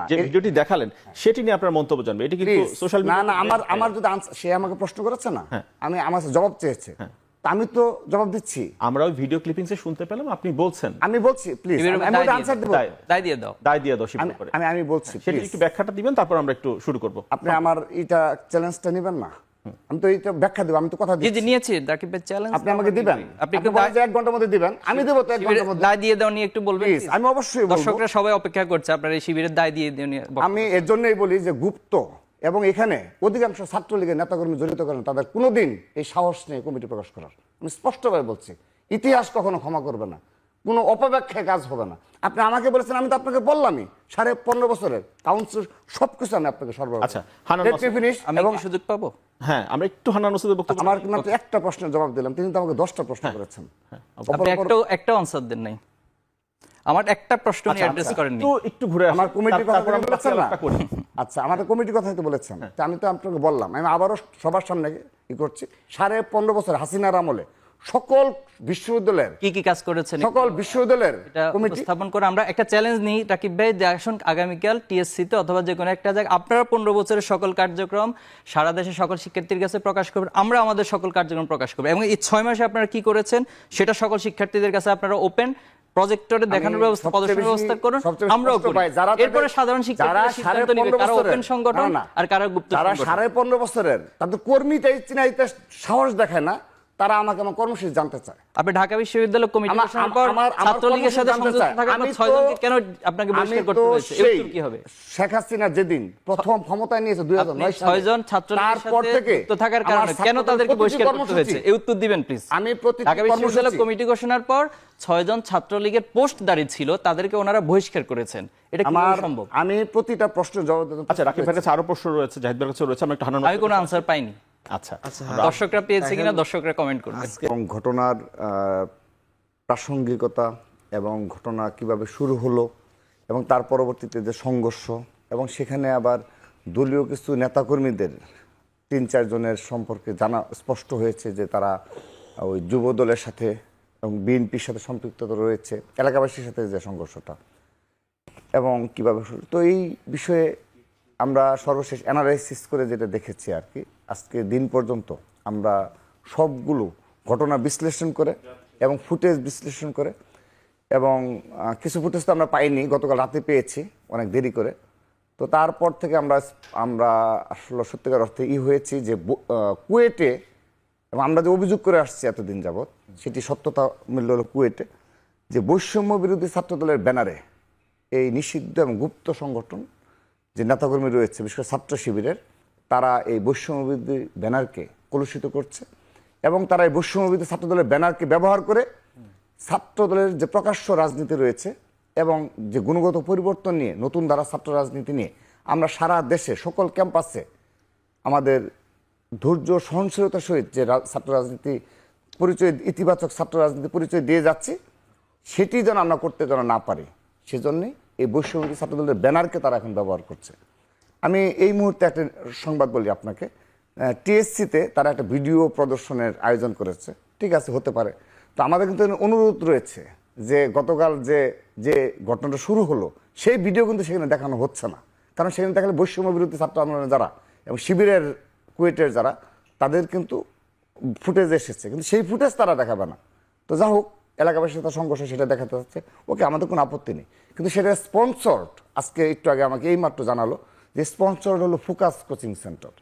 না। যে ভিডিওটি দেখালেন সেটি নিয়ে আপনার মন্তব্য জানবে। এটি কিন্তু সোশ্যাল না না আমার আমার যদি সে আমাকে প্রশ্ন করেছে না হ্যাঁ। আমি আমার জবাব চেয়েছে আমি তো জবাব দিচ্ছি। আমরা ওই ভিডিও ক্লিপিংসে শুনতে পেলাম আপনি বলছেন। আমি বলছি প্লিজ আমি আনসার। দেবো। দায়- দায় দাও। দাই দিয়ে দাও করে আমি আমি বলছি সেটা একটু ব্যাখ্যাটা দিবেন তারপর আমরা একটু শুরু করব। আপনি আমার এটা চ্যালেঞ্জটা নেবেন না? আমি তো এটা ব্যাখ্যা দেবো আমি তো কথা দিচ্ছি। নিয়েছি চ্যালেঞ্জ আপনি আমাকে দিবেন? আপনি এক ঘণ্টার মধ্যে দিবেন? আমি দেবো তো এক ঘণ্টার মধ্যে। দায় দিয়ে দাও নিয়ে একটু বলবেন? আমি অবশ্যই বলব। দর্শকরা সবাই অপেক্ষা করছে আপনার এই শিবিরের দায় দিয়ে দিও নিয়ে আমি এর জন্যই বলি যে গুপ্ত এবং এখানে অধিকাংশ ছাত্রলীগের নেতাকর্মী জড়িত করেন তাদের কোনোদিন এই সাহস নেই কমিটি প্রকাশ করার। আমি স্পষ্টভাবে বলছি ইতিহাস কখনো ক্ষমা করবে না। কোনো অপব্যাখ্যায় কাজ হবে না। আপনি আমাকে বলেছেন আমি তো আপনাকে বললামই সাড়ে পনেরো বছরের কাউন্সিল সবকিছু আমি আপনাকে সরবরাহ আচ্ছা, হানান ফিনিশ এবং সুযোগ পাবো? হ্যাঁ আমরা একটু হোসেনের বক্তব্য আমার মাত্র একটা প্রশ্নের জবাব দিলাম তিনি তো আমাকে দশটা প্রশ্ন করেছেন। আপনি একটা আনসার দেন নাই। আমার একটা প্রশ্ন নিয়ে অ্যাড্রেস করেননি। একটু একটু ঘুরে আমার কমিটির কথা আপনি বলেছেন না। আচ্ছা আমাদের কমিটির কথা হয়তো বলেছেন। আমি তো আপনাকে বললাম আমি আবারও সবার সামনে ই করছি। সাড়ে পনেরো বছর হাসিনার আমলে সকল বিশ্ববিদ্যালয়ের কি কি কাজ করেছেন? সকল বিশ্ববিদ্যালয়ের কমিটি উপস্থাপন করে আমরা একটা চ্যালেঞ্জ নিই রাকিব ভাই যে আসুন আগামীকাল টিএসসি তে অথবা যে কোনো একটা জায়গায়। আপনারা পনেরো বছরের সকল কার্যক্রম সারা দেশের সকল শিক্ষার্থীর কাছে প্রকাশ করবেন আমরা আমাদের সকল কার্যক্রম প্রকাশ করব। এবং এই ছয় মাসে আপনারা কি করেছেন সেটা সকল শিক্ষার্থীদের কাছে আপনারা ওপেন প্রজেক্টরে দেখানোর ব্যবস্থা প্রদর্শনের ব্যবস্থা করুন আমরাও এরপরে সাধারণ শিক্ষার্থীরা ওপেন সংগঠন। আর কারা গুপ্ত যারা সাড়ে পনেরো বছরের তাদের কর্মীটাই চিনাইতে সাহস দেখায় না। তারা আমাকে আমার কর্মসূচি জানতে চায়। আপনি ঢাকা বিশ্ববিদ্যালয় কমিটি আমার- ছাত্রলীগের সাথে সংযুক্ত। থাকার পর আমি তো- ছয়জনকে কেন আপনাকে বহিষ্কার করতে হয়েছে? এর কি হবে? শেখ হাসিনা যেদিন প্রথম ক্ষমতায় নিয়েছে দুই হাজার আপনি নয় সালে ছয়জন ছাত্রলীগের সাথে থেকে যুক্ত থাকার কারণে কেন তাদেরকে বহিষ্কার করতে হয়েছে? এই উত্তর দিবেন প্লিজ আমি প্রতিটি ঢাকা বিশ্ববিদ্যালয় কমিটি ঘোষণার পর ছয়জন ছাত্রলীগের পোস্ট দাঁড়িয়ে ছিল তাদেরকে ওনারা বহিষ্কার করেছেন। এটা কি সম্ভব? আমি প্রতিটা প্রশ্নের জবাব আচ্ছা রাকিব ভাইয়ের কাছে আরও প্রশ্ন রয়েছে জাহিদ ভাইয়ের কাছে রয়েছে আমরা একটু আমি কোনো আনসার পাইনি। আচ্ছা দর্শকরা পেয়েছে কিনা দর্শকরা কমেন্ট করবেন এবং ঘটনার প্রাসঙ্গিকতা এবং ঘটনা কীভাবে শুরু হলো এবং তার পরবর্তীতে যে সংঘর্ষ এবং সেখানে আবার দলীয় কিছু নেতাকর্মীদের তিন চারজনের সম্পর্কে জানা স্পষ্ট হয়েছে যে তারা ওই যুব দলের সাথে এবং বিএনপির সাথে সম্পৃক্ততা রয়েছে এলাকাবাসীর সাথে যে সংঘর্ষটা এবং কীভাবে শুরু তো এই বিষয়ে আমরা সর্বশেষ অ্যানালাইসিস করে যেটা দেখেছি আর কি, আজকে দিন পর্যন্ত আমরা সবগুলো ঘটনা বিশ্লেষণ করে এবং ফুটেজ বিশ্লেষণ করে এবং কিছু ফুটেজ তো আমরা পাইনি, গতকাল রাতে পেয়েছি অনেক দেরি করে। তো তারপর থেকে আমরা আমরা আসলে সত্যিকার অর্থে ই হয়েছি যে কুয়েটে এবং আমরা যে অভিযোগ করে আসছি এতদিন যাবৎ, সেটি সত্যতা মূল্য হলো কুয়েটে যে বৈষম্য বিরোধী ছাত্রদলের ব্যানারে এই নিষিদ্ধ এবং গুপ্ত সংগঠন যে নেতাকর্মী রয়েছে, বিশেষ করে ছাত্র শিবিরের, তারা এই বৈষম্যবিরোধী ব্যানারকে কলুষিত করছে এবং তারা এই বৈষম্যবিরোধী ছাত্রদলের ব্যানারকে ব্যবহার করে ছাত্রদলের যে প্রকাশ্য রাজনীতি রয়েছে এবং যে গুণগত পরিবর্তন নিয়ে, নতুন ধারা ছাত্র রাজনীতি নিয়ে আমরা সারা দেশে, সকল ক্যাম্পাসে আমাদের ধৈর্য সহনশীলতার সহিত যে ছাত্র রাজনীতি পরিচয়, ইতিবাচক ছাত্র রাজনীতি পরিচয় দিয়ে যাচ্ছি, সেটি যেন আমরা করতে যেন না পারি, সেজন্যই এই বৈষম্যবিরোধী ছাত্রদলের ব্যানারকে তারা এখন ব্যবহার করছে। আমি এই মুহূর্তে একটা সংবাদ বলি আপনাকে। টিএসসিতে তারা একটা ভিডিও প্রদর্শনের আয়োজন করেছে। ঠিক আছে, হতে পারে। তো আমাদের কিন্তু অনুরোধ রয়েছে যে গতকাল যে যে ঘটনাটা শুরু হলো, সেই ভিডিও কিন্তু সেখানে দেখানো হচ্ছে না। কারণ সেখানে দেখালে বৈষম্য বিরোধী ছাত্র আন্দোলনের যারা এবং শিবিরের কুয়েটের যারা, তাদের কিন্তু ফুটেজ এসেছে। কিন্তু সেই ফুটেজ তারা দেখাবে না। তো যা হোক এলাকাবাসীর সাথে সংঘর্ষ, সেটা দেখাতে যাচ্ছে। ওকে, আমাদের কোনো আপত্তি নেই। কিন্তু সেটা স্পন্সর্ড আজকে একটু আগে আমাকে এই মাত্র জানালো যে স্পন্সর্ড হলো ফোকাস কোচিং সেন্টার।